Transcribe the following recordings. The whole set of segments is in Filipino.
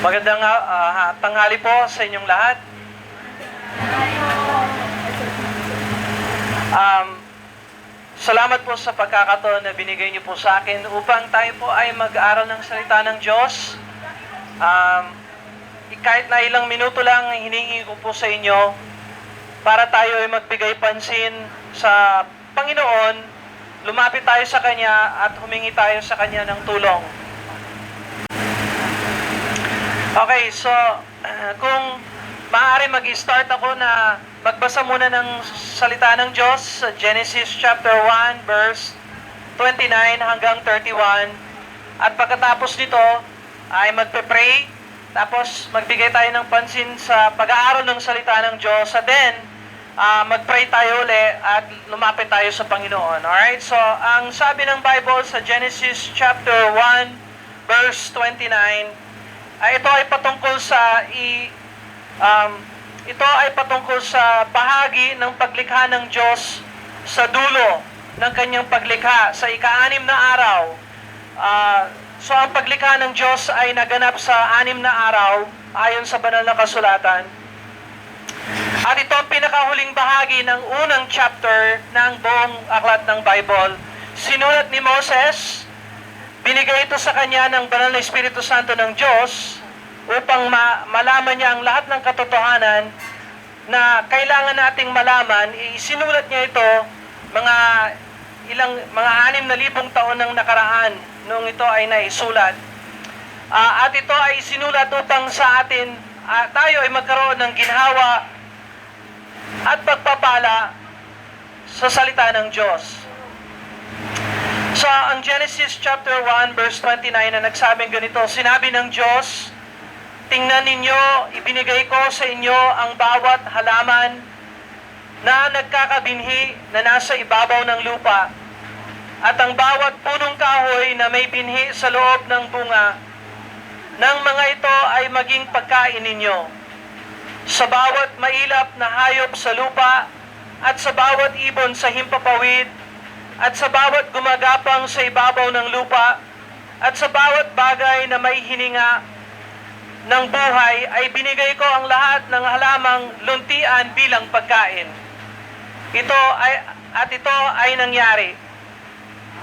Magandang ah, tanghali po sa inyong lahat. Um, salamat po sa pagkakataon na binigay niyo po sa akin upang tayo po ay mag-aral ng salita ng Diyos. Um, kahit na ilang minuto lang hiningi ko po sa inyo para tayo ay magbigay pansin sa Panginoon, lumapit tayo sa Kanya at humingi tayo sa Kanya ng tulong. Okay, so uh, kung maaari mag-start ako na magbasa muna ng salita ng Diyos sa Genesis chapter 1 verse 29 hanggang 31 at pagkatapos nito ay magpe-pray tapos magbigay tayo ng pansin sa pag-aaral ng salita ng Diyos at then uh, mag-pray tayo uli at lumapit tayo sa Panginoon. Alright, so ang sabi ng Bible sa Genesis chapter 1 verse 29 ay ito ay patungkol sa i um, ito ay patungkol sa bahagi ng paglikha ng Diyos sa dulo ng kanyang paglikha sa ika-anim na araw. Ah, so ang paglikha ng Diyos ay naganap sa anim na araw ayon sa banal na kasulatan. At ito ang pinakahuling bahagi ng unang chapter ng buong aklat ng Bible. Sinulat ni Moses Binigay ito sa kanya ng banal na Espiritu Santo ng Diyos upang ma- malaman niya ang lahat ng katotohanan na kailangan nating malaman. Isinulat niya ito mga ilang mga anim na libong taon ng nakaraan nung ito ay naisulat. Ah, at ito ay sinulat upang sa atin ah, tayo ay magkaroon ng ginhawa at pagpapala sa salita ng Diyos. Sa ang Genesis chapter 1 verse 29 na nagsabing ganito, sinabi ng Diyos, Tingnan ninyo, ibinigay ko sa inyo ang bawat halaman na nagkakabinhi na nasa ibabaw ng lupa at ang bawat punong kahoy na may binhi sa loob ng bunga ng mga ito ay maging pagkain ninyo. Sa bawat mailap na hayop sa lupa at sa bawat ibon sa himpapawid at sa bawat gumagapang sa ibabaw ng lupa, at sa bawat bagay na may hininga ng buhay, ay binigay ko ang lahat ng halamang luntian bilang pagkain. Ito ay, at ito ay nangyari.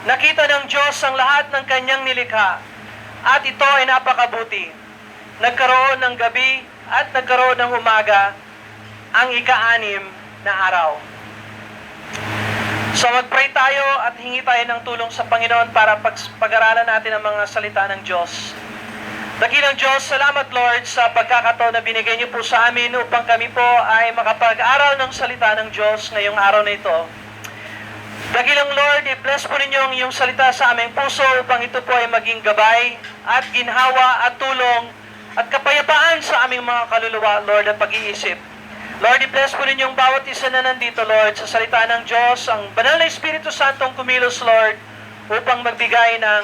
Nakita ng Diyos ang lahat ng kanyang nilikha, at ito ay napakabuti. Nagkaroon ng gabi at nagkaroon ng umaga, ang ika-anim na araw. So mag-pray tayo at hingi tayo ng tulong sa Panginoon para pag- pag-aralan natin ang mga salita ng Diyos. Dakilang Diyos, salamat Lord sa pagkakataon na binigay niyo po sa amin upang kami po ay makapag-aral ng salita ng Diyos ngayong araw na ito. Dakilang Lord, i-bless po ninyo ang iyong salita sa aming puso upang ito po ay maging gabay at ginhawa at tulong at kapayapaan sa aming mga kaluluwa, Lord, at pag-iisip. Lord, i-bless po ninyong bawat isa na nandito, Lord, sa salita ng Diyos, ang banal na Espiritu Santong kumilos, Lord, upang magbigay ng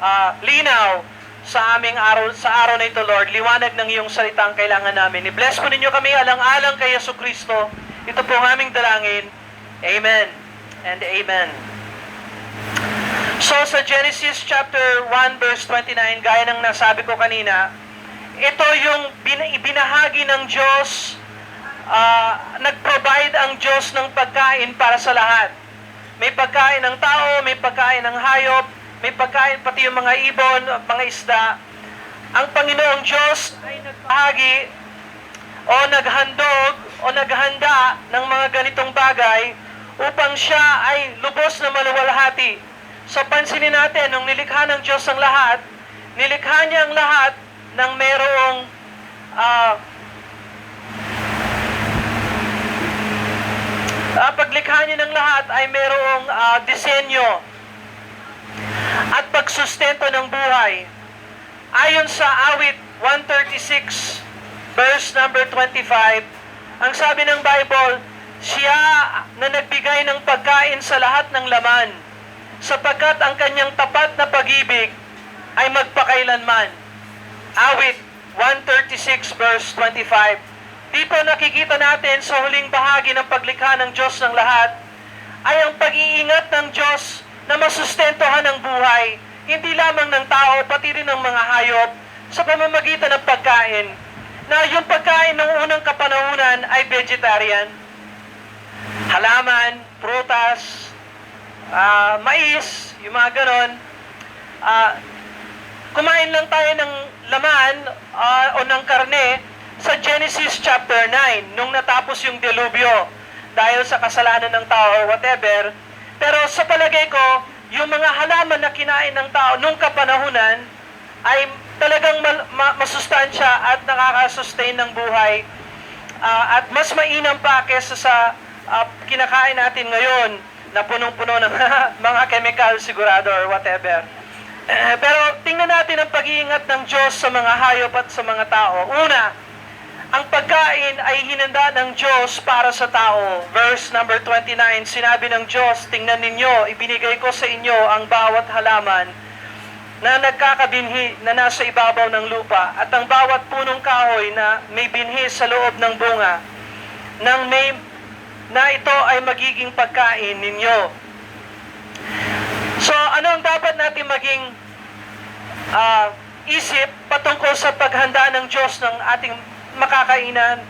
ah, linaw sa aming araw, sa araw na ito, Lord. Liwanag ng iyong salita ang kailangan namin. I-bless po ninyo kami alang-alang kay Yesu Kristo. Ito po ang aming dalangin. Amen and amen. So sa Genesis chapter 1 verse 29, gaya ng nasabi ko kanina, ito yung bin- ibinahagi ng Diyos ah, nag-provide ang Diyos ng pagkain para sa lahat. May pagkain ng tao, may pagkain ng hayop, may pagkain pati yung mga ibon, mga isda. Ang Panginoong Diyos ay nagbahagi o naghandog o naghanda ng mga ganitong bagay upang siya ay lubos na maluwalhati. So pansinin natin, nung nilikha ng Diyos ang lahat, nilikha niya ang lahat ng merong ah, paglikha niya ng lahat ay merong ah, disenyo at pagsustento ng buhay. Ayon sa awit 136 verse number 25, ang sabi ng Bible, siya na nagbigay ng pagkain sa lahat ng laman, sapagkat ang kanyang tapat na pag-ibig ay magpakailanman. Awit 136 verse 25. Dito nakikita natin sa huling bahagi ng paglikha ng Diyos ng lahat ay ang pag-iingat ng Diyos na masustentuhan ang buhay, hindi lamang ng tao, pati rin ng mga hayop, sa pamamagitan ng pagkain na yung pagkain ng unang kapanahunan ay vegetarian. Halaman, prutas, ah, mais, yung mga ganon. Ah, kumain lang tayo ng laman ah, o ng karne sa Genesis chapter 9 nung natapos yung delubyo dahil sa kasalanan ng tao or whatever. Pero sa palagay ko, yung mga halaman na kinain ng tao nung kapanahunan ay talagang mal- ma- masustansya at nakaka-sustain ng buhay Ah, at mas mainam pa kesa sa ah, kinakain natin ngayon na punong-puno ng mga chemical sigurado or whatever. Pero tingnan natin ang pag-iingat ng Diyos sa mga hayop at sa mga tao. Una, ang pagkain ay hinanda ng Diyos para sa tao. Verse number 29, sinabi ng Diyos, tingnan ninyo, ibinigay ko sa inyo ang bawat halaman na nagkakabinhi na nasa ibabaw ng lupa at ang bawat punong kahoy na may binhi sa loob ng bunga nang may na ito ay magiging pagkain ninyo. So, ano ang dapat natin maging ah, isip patungkol sa paghanda ng Diyos ng ating makakainan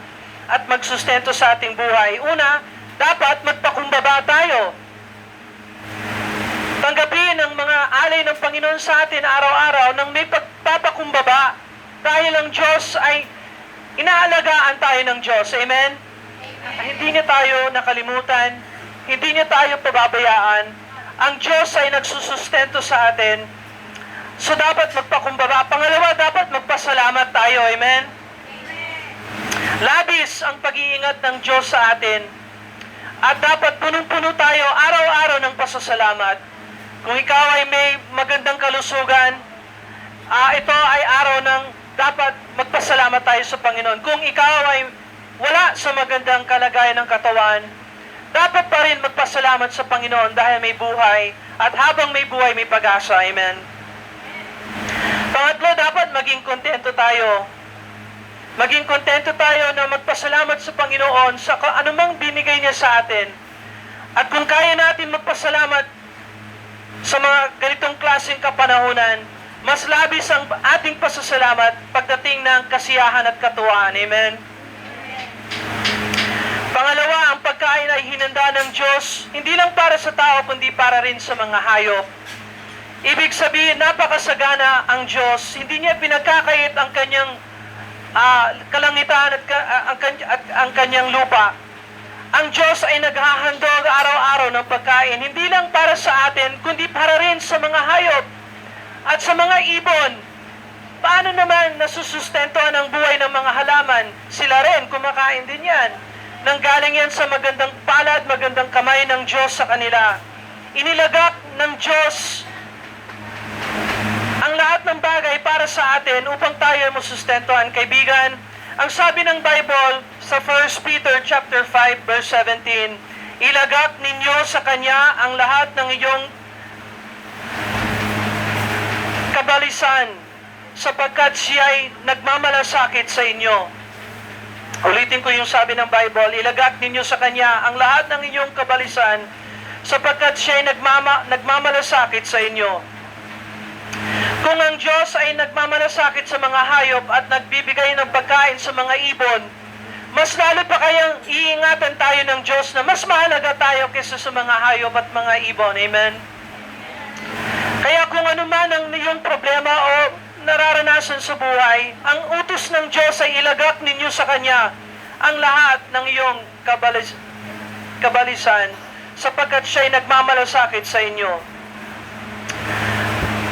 at magsustento sa ating buhay? Una, dapat magpakumbaba tayo. Tanggapin ang mga alay ng Panginoon sa atin araw-araw nang may pagpapakumbaba dahil ang Diyos ay inaalagaan tayo ng Diyos. Amen? Hindi niya tayo nakalimutan, hindi niya tayo pababayaan. Ang Diyos ay nagsusustento sa atin. So dapat magpakumbaba. Pangalawa, dapat magpasalamat tayo. Amen? Labis ang pag-iingat ng Diyos sa atin. At dapat punong-puno tayo araw-araw ng pasasalamat. Kung ikaw ay may magandang kalusugan, ah, ito ay araw ng dapat magpasalamat tayo sa Panginoon. Kung ikaw ay wala sa magandang kalagayan ng katawan, dapat pa rin magpasalamat sa Panginoon dahil may buhay at habang may buhay may pag-asa. Amen. Pangatlo, dapat maging kontento tayo. Maging kontento tayo na magpasalamat sa Panginoon sa anumang binigay niya sa atin. At kung kaya natin magpasalamat sa mga ganitong klaseng kapanahunan, mas labis ang ating pasasalamat pagdating ng kasiyahan at katuwaan. Amen? Pangalawa, ang pagkain ay hinanda ng Diyos, hindi lang para sa tao, kundi para rin sa mga hayop. Ibig sabihin, napakasagana ang Diyos. Hindi niya pinagkakait ang kanyang ah, kalangitan at, ah, ang, at ang kanyang lupa. Ang Diyos ay naghahandog araw-araw ng pagkain, hindi lang para sa atin, kundi para rin sa mga hayop at sa mga ibon. Paano naman nasusustentuhan ang buhay ng mga halaman? Sila rin, kumakain din yan. Nanggaling yan sa magandang palad, magandang kamay ng Diyos sa kanila. Inilagak ng Diyos lahat ng bagay para sa atin upang tayo ay masustentuhan. Kaibigan, ang sabi ng Bible sa 1 Peter chapter 5 verse 17, ilagak ninyo sa kanya ang lahat ng iyong kabalisan sapagkat siya ay nagmamalasakit sa inyo. Ulitin ko yung sabi ng Bible, ilagak ninyo sa kanya ang lahat ng inyong kabalisan sapagkat siya ay nagmama, nagmamalasakit sa inyo. Kung ang Diyos ay nagmamalasakit sa mga hayop at nagbibigay ng pagkain sa mga ibon, mas lalo pa kayang iingatan tayo ng Diyos na mas mahalaga tayo kaysa sa mga hayop at mga ibon. Amen? Kaya kung ano man ang iyong problema o nararanasan sa buhay, ang utos ng Diyos ay ilagak ninyo sa Kanya ang lahat ng iyong kabalis, kabalisan sapagkat siya ay nagmamalasakit sa inyo.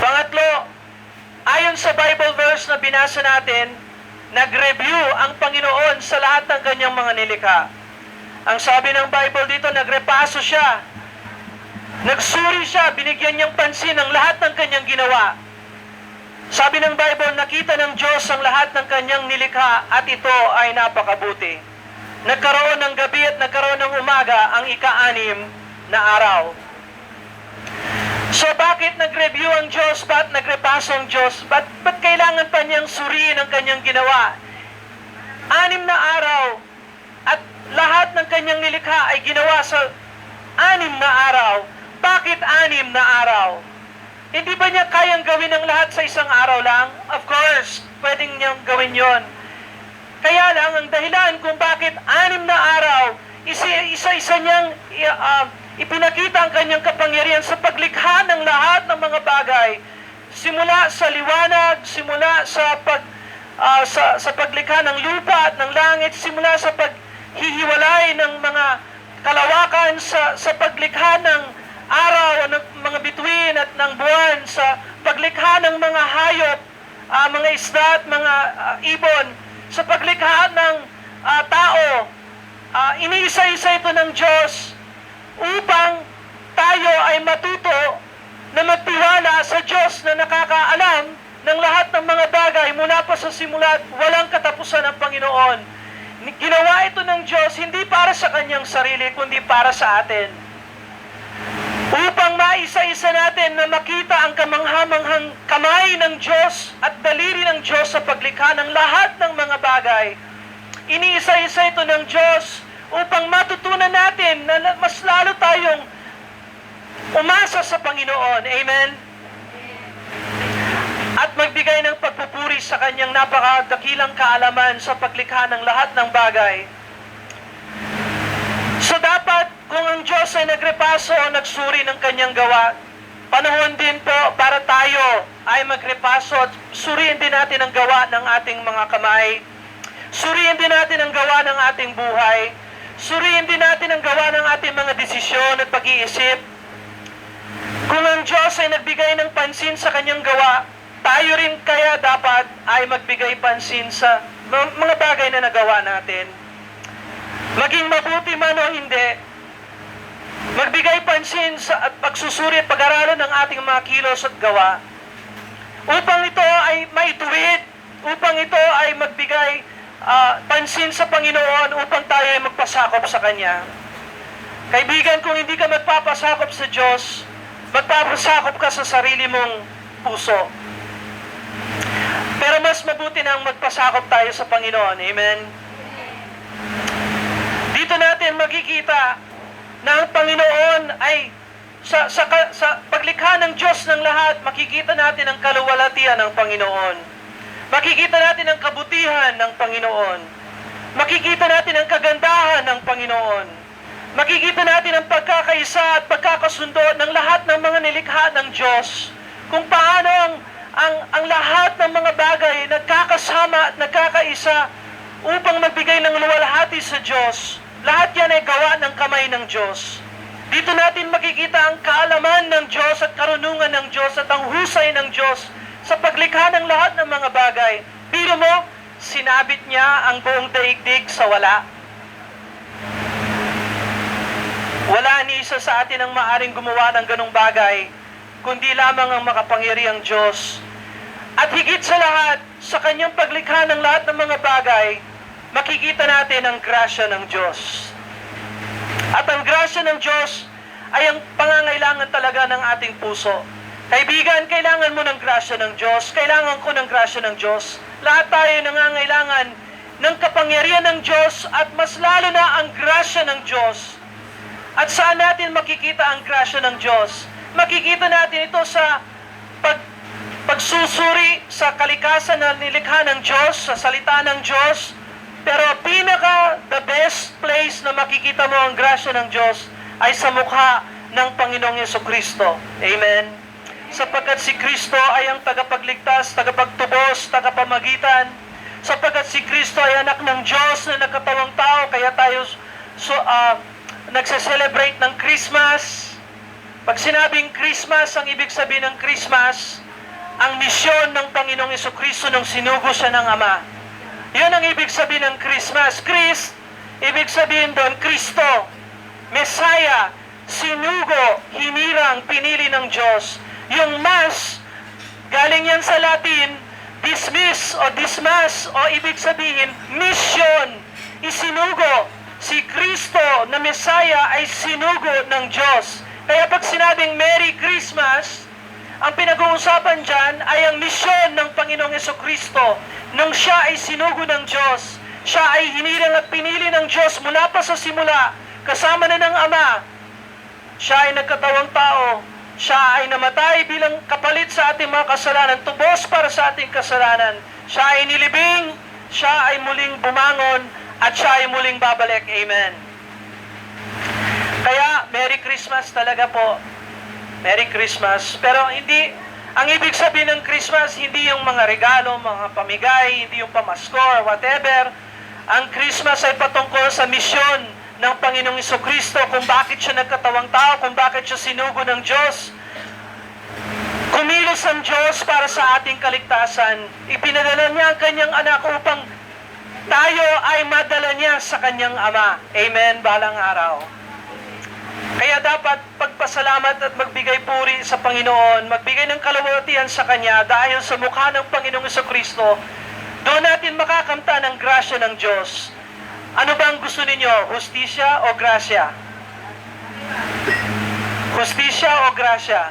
Pangatlo, ayon sa Bible verse na binasa natin, nag-review ang Panginoon sa lahat ng kanyang mga nilikha. Ang sabi ng Bible dito, nagrepaso siya. Nagsuri siya, binigyan niyang pansin ang lahat ng kanyang ginawa. Sabi ng Bible, nakita ng Diyos ang lahat ng kanyang nilikha at ito ay napakabuti. Nagkaroon ng gabi at nagkaroon ng umaga ang ika-anim na araw. So bakit nag-review ang Diyos? Ba't nagrepaso ang Diyos? Ba't, ba't kailangan pa niyang suriin ang kanyang ginawa? Anim na araw at lahat ng kanyang nilikha ay ginawa sa anim na araw. Bakit anim na araw? Hindi ba niya kayang gawin ang lahat sa isang araw lang? Of course, pwedeng niyang gawin yon. Kaya lang, ang dahilan kung bakit anim na araw, isa- isa-isa niyang ah, ipinakita ang kanyang kapangyarihan sa paglikha ng lahat ng mga bagay. Simula sa liwanag, simula sa pag ah, sa, sa paglikha ng lupa at ng langit, simula sa paghihiwalay ng mga kalawakan, sa, sa paglikha ng araw, ng mga bituin at ng buwan, sa paglikha ng mga hayop, ah, mga isda at mga ah, ibon, sa paglikha ng ah, tao, ah, iniisa-isa ito ng Diyos upang tayo ay matuto na magtiwala sa Diyos na nakakaalam ng lahat ng mga bagay mula pa sa simula at walang katapusan ng Panginoon. Ginawa ito ng Diyos hindi para sa kanyang sarili, kundi para sa atin. Upang maisa-isa natin na makita ang kamanghamanghang kamay ng Diyos at daliri ng Diyos sa paglikha ng lahat ng mga bagay. Iniisa-isa ito ng Diyos upang matutunan natin na mas lalo tayong umasa sa Panginoon. Amen? At magbigay ng pagpupuri sa kanyang napakadakilang kaalaman sa paglikha ng lahat ng bagay. So dapat kung ang Diyos ay nagrepaso o nagsuri ng kanyang gawa, panahon din po para tayo ay magrepaso at suriin din natin ang gawa ng ating mga kamay. Suriin din natin ang gawa ng ating buhay. Suriin din natin ang gawa ng ating mga desisyon at pag-iisip. Kung ang Diyos ay nagbigay ng pansin sa kanyang gawa, tayo rin kaya dapat ay magbigay pansin sa mga bagay na nagawa natin. Maging mabuti man o hindi, magbigay pansin sa at pagsusuri at pag-aralan ng ating mga kilos at gawa upang ito ay maituwid, upang ito ay magbigay ah, pansin sa Panginoon upang tayo ay magpasakop sa Kanya. Kaibigan, kung hindi ka magpapasakop sa Diyos, magpapasakop ka sa sarili mong puso. Pero mas mabuti nang magpasakop tayo sa Panginoon. Amen? Dito natin makikita na ang Panginoon ay sa, sa, sa paglikha ng Diyos ng lahat, makikita natin ang kaluwalhatian ng Panginoon. Makikita natin ang kabutihan ng Panginoon. Makikita natin ang kagandahan ng Panginoon. Makikita natin ang pagkakaisa at pagkakasundo ng lahat ng mga nilikha ng Diyos. Kung paano ang, ang, ang lahat ng mga bagay nagkakasama at nagkakaisa upang magbigay ng luwalhati sa Diyos. Lahat yan ay gawa ng kamay ng Diyos. Dito natin makikita ang kaalaman ng Diyos at karunungan ng Diyos at ang husay ng Diyos sa paglikha ng lahat ng mga bagay. Biro mo, sinabit niya ang buong daigdig sa wala. Wala ni isa sa atin ang maaring gumawa ng ganong bagay, kundi lamang ang makapangyarihang Diyos. At higit sa lahat, sa kanyang paglikha ng lahat ng mga bagay, makikita natin ang grasya ng Diyos. At ang grasya ng Diyos ay ang pangangailangan talaga ng ating puso. Kaibigan, kailangan mo ng grasya ng Diyos. Kailangan ko ng grasya ng Diyos. Lahat tayo nangangailangan ng kapangyarihan ng Diyos at mas lalo na ang grasya ng Diyos. At saan natin makikita ang grasya ng Diyos? Makikita natin ito sa pag, pagsusuri sa kalikasan na nilikha ng Diyos, sa salita ng Diyos. Pero pinaka the best place na makikita mo ang grasya ng Diyos ay sa mukha ng Panginoong Yeso Kristo. Amen? Sapagkat si Kristo ay ang tagapagligtas, tagapagtubos, tagapamagitan. Sapagkat si Kristo ay anak ng Diyos na nagkatawang tao, kaya tayo so, ah, nagse-celebrate ng Christmas. Pag sinabing Christmas, ang ibig sabihin ng Christmas, ang misyon ng Panginoong Yeso Kristo nung sinugo siya ng Ama. Yun ang ibig sabihin ng Christmas. Christ, ibig sabihin doon, Kristo, Messiah, sinugo, hinirang, pinili ng Diyos. Yung Mass, galing yan sa Latin, dismiss o dismas o ibig sabihin, mission, isinugo. Si Kristo na Messiah ay sinugo ng Diyos. Kaya pag sinabing Merry Christmas, ang pinag-uusapan dyan ay ang misyon ng Panginoong Yeso Kristo nung siya ay sinugo ng Diyos. Siya ay hinirang at pinili ng Diyos mula pa sa simula, kasama na ng Ama. Siya ay nagkatawang tao. Siya ay namatay bilang kapalit sa ating mga kasalanan, tubos para sa ating kasalanan. Siya ay nilibing, siya ay muling bumangon, at siya ay muling babalik. Amen. Kaya, Merry Christmas talaga po. Merry Christmas. Pero hindi, ang ibig sabihin ng Christmas, hindi yung mga regalo, mga pamigay, hindi yung pamasko or whatever. Ang Christmas ay patungkol sa misyon ng Panginoong Kristo kung bakit siya nagkatawang tao, kung bakit siya sinugo ng Diyos. Kumilos ang Diyos para sa ating kaligtasan. Ipinadala niya ang kanyang anak upang tayo ay madala niya sa kanyang ama. Amen, balang araw. Kaya dapat pagpasalamat at magbigay puri sa Panginoon, magbigay ng kalawatian sa Kanya dahil sa mukha ng Panginoong Kristo, doon natin makakamta ng grasya ng Diyos. Ano ba ang gusto ninyo? Hustisya o grasya? Hustisya o grasya?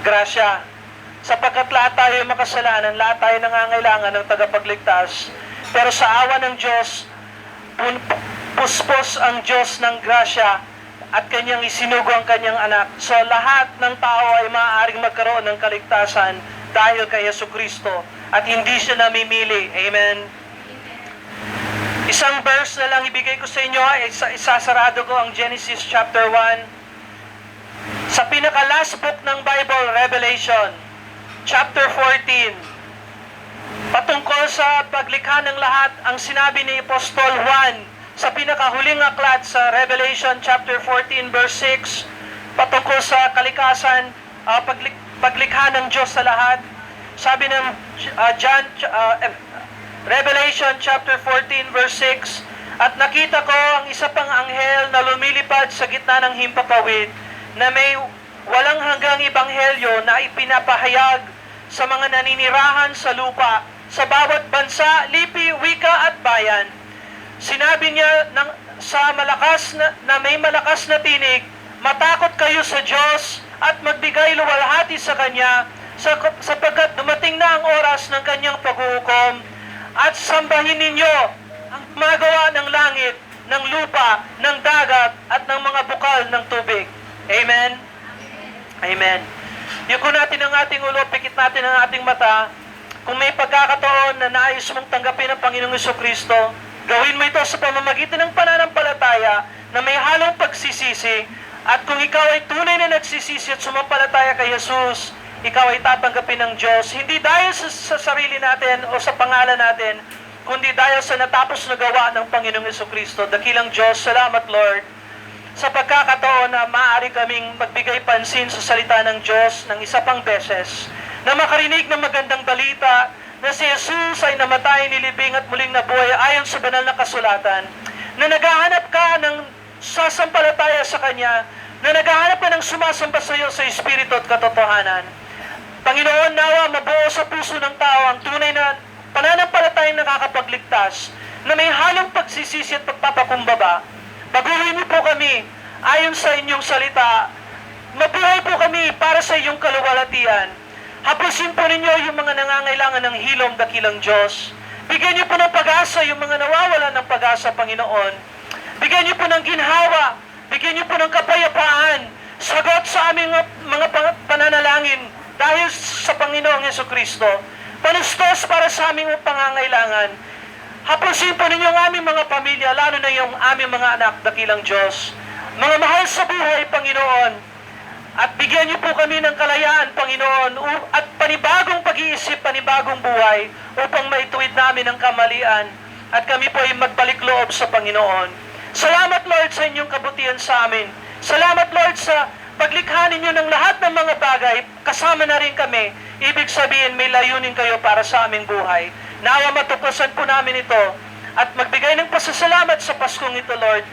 Grasya. Sapagkat lahat tayo ay makasalanan, lahat tayo nangangailangan ng tagapagligtas. Pero sa awa ng Diyos, puspos ang Diyos ng grasya at kanyang isinugo ang kanyang anak. So lahat ng tao ay maaaring magkaroon ng kaligtasan dahil kay Yesu Kristo at hindi siya namimili. Amen. Isang verse na lang ibigay ko sa inyo, isa, isasarado ko ang Genesis chapter 1. Sa pinaka-last book ng Bible, Revelation, chapter 14, patungkol sa paglikha ng lahat, ang sinabi ni Apostol Juan sa pinakahuling aklat sa Revelation chapter 14 verse 6, patungkol sa kalikasan, uh, paglik- paglikha ng Diyos sa lahat. Sabi ng uh, John, uh, Revelation chapter 14 verse 6, At nakita ko ang isa pang anghel na lumilipad sa gitna ng himpapawid na may walang hanggang ibanghelyo na ipinapahayag sa mga naninirahan sa lupa, sa bawat bansa, lipi, wika at bayan. Sinabi niya ng, sa malakas na, na may malakas na tinig, matakot kayo sa Diyos at magbigay luwalhati sa Kanya sa, sapagkat dumating na ang oras ng Kanyang paghuhukom at sambahin ninyo ang gumagawa ng langit, ng lupa, ng dagat at ng mga bukal ng tubig. Amen? Amen. Yuko natin ang ating ulo, pikit natin ang ating mata. Kung may pagkakataon na nais mong tanggapin ang Panginoong Iso Kristo, gawin mo ito sa pamamagitan ng pananampalataya na may halong pagsisisi. At kung ikaw ay tunay na nagsisisi at sumampalataya kay Jesus, ikaw ay tatanggapin ng Diyos. Hindi dahil sa, sa sarili natin o sa pangalan natin, kundi dahil sa natapos na gawa ng Panginoong Iso Kristo. Dakilang Diyos, salamat Lord sa pagkakataon na maaari kaming magbigay pansin sa salita ng Diyos ng isa pang beses, na makarinig ng magandang balita na si Jesus ay namatay, nilibing at muling nabuhay ayon sa banal na kasulatan, na naghahanap ka ng sasampalataya sa Kanya, na naghahanap ka ng sumasamba sa iyo sa Espiritu at katotohanan. Panginoon, nawa mabuo sa puso ng tao ang tunay na pananampalatayang nakakapagligtas, na may halong pagsisisi at pagpapakumbaba, Baguhin niyo po kami ayon sa inyong salita. Mabuhay po kami para sa iyong kaluwalhatian. Hapusin po ninyo yung mga nangangailangan ng hilom, dakilang Diyos. Bigyan niyo po ng pag-asa yung mga nawawalan ng pag-asa, Panginoon. Bigyan niyo po ng ginhawa. Bigyan niyo po ng kapayapaan. Sagot sa aming mga pananalangin dahil sa Panginoong Yeso Kristo. Panustos para sa aming pangangailangan. Hapusin po ninyo ang aming mga pamilya, lalo na yung aming mga anak, dakilang Diyos. Mga mahal sa buhay, Panginoon, at bigyan niyo po kami ng kalayaan, Panginoon, at panibagong pag-iisip, panibagong buhay, upang maituwid namin ang kamalian, at kami po ay magbalik loob sa Panginoon. Salamat, Lord, sa inyong kabutihan sa amin. Salamat, Lord, sa paglikha ninyo ng lahat ng mga bagay, kasama na rin kami. Ibig sabihin, may layunin kayo para sa aming buhay. Nawa matuklasan po namin ito at magbigay ng pasasalamat sa Paskong ito, Lord.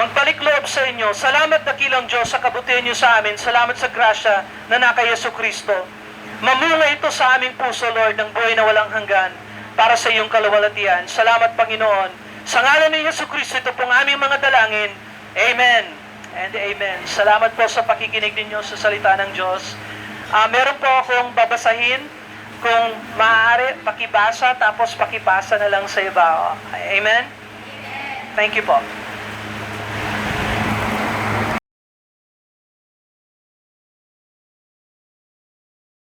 Magbalik loob sa inyo. Salamat dakilang Diyos sa kabutihan niyo sa amin. Salamat sa grasya na naka Yesu Kristo. Mamunga ito sa aming puso, Lord, ng buhay na walang hanggan para sa iyong kalawalatian. Salamat, Panginoon. Sa ngalan ni Yesu Kristo, ito pong aming mga dalangin. Amen and amen. Salamat po sa pakikinig ninyo sa salita ng Diyos. Uh, meron po akong babasahin kung maaari, pakibasa, tapos pakipasa na lang sa iba. Amen? Thank you po.